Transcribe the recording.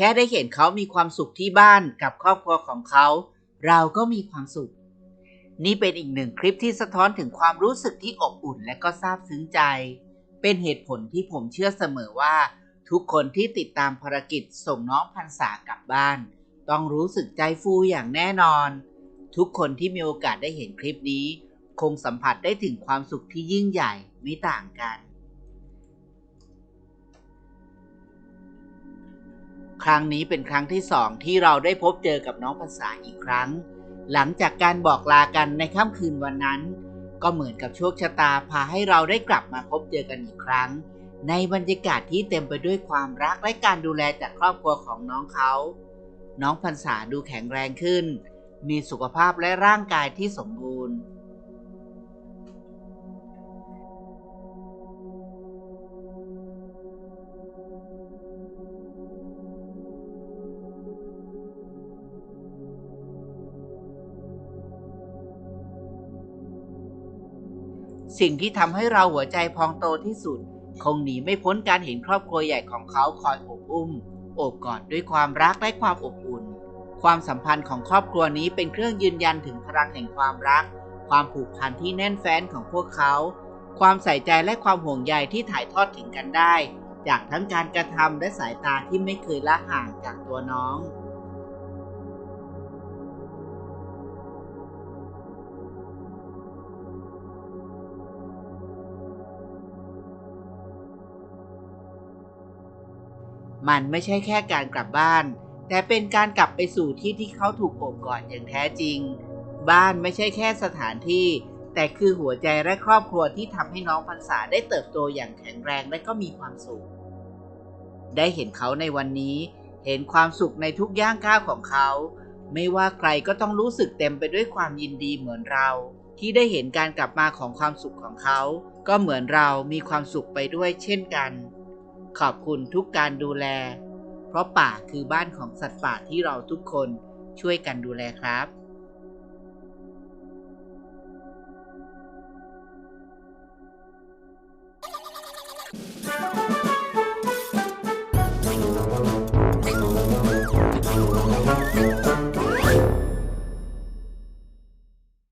ค่ได้เห็นเขามีความสุขที่บ้านกับครอบครัวของเขา เราก็มีความสุข นี่เป็นอีกหนึ่งคลิปที่สะท้อนถึงความรู้สึกที่อบอุ่นและก็ซาบซึ้งใจ เป็นเหตุผลที่ผมเชื่อเสมอว่า ทุกคนที่ติดตามภารกิจส่งน้องพันษากลับบ้าน ต้องรู้สึกใจฟูอย่างแน่นอน ทุกคนที่มีโอกาสได้เห็นคลิปนี้ คงสัมผัสได้ถึงความสุขที่ยิ่งใหญ่ไม่ต่างกัน ครั้งนี้เป็นครั้งที่สองที่เราได้พบเจอกับน้องภาษาอีกครั้ง หลังจากการบอกลากันในค่ำคืนวันนั้น ก็เหมือนกับโชคชะตาพาให้เราได้กลับมาพบเจอกันอีกครั้ง ในบรรยากาศที่เต็มไปด้วยความรักและการดูแลจากครอบครัวของน้องเขา น้องพรรษาดูแข็งแรงขึ้น มีสุขภาพและร่างกายที่สมบูรณ์ สิ่งที่ทำให้เราหัวใจพองโตที่สุด คงหนีไม่พ้นการเห็นครอบครัวใหญ่ของเขาคอยอบอุ้ม โอบกอดด้วยความรักและความอบอุ่น ความสัมพันธ์ของครอบครัวนี้เป็นเครื่องยืนยันถึงพลังแห่งความรัก ความผูกพันที่แน่นแฟ้นของพวกเขา ความใส่ใจและความห่วงใยที่ถ่ายทอดถึงกันได้ จากทั้งการกระทำและสายตาที่ไม่เคยละห่างจากตัวน้อง มันไม่ใช่แค่การกลับบ้าน แต่เป็นการกลับไปสู่ที่ที่เขาถูกโอบกอดอย่างแท้จริง บ้านไม่ใช่แค่สถานที่ แต่คือหัวใจและครอบครัวที่ทำให้น้องพรรษาได้เติบโตอย่างแข็งแรงและก็มีความสุข ได้เห็นเขาในวันนี้ เห็นความสุขในทุกย่างก้าวของเขา ไม่ว่าใครก็ต้องรู้สึกเต็มไปด้วยความยินดีเหมือนเรา ที่ได้เห็นการกลับมาของความสุขของเขา ก็เหมือนเรามีความสุขไปด้วยเช่นกัน ขอบคุณทุกการดูแล เพราะป่าคือบ้านของสัตว์ป่าที่เราทุกคนช่วยกันดูแลครับ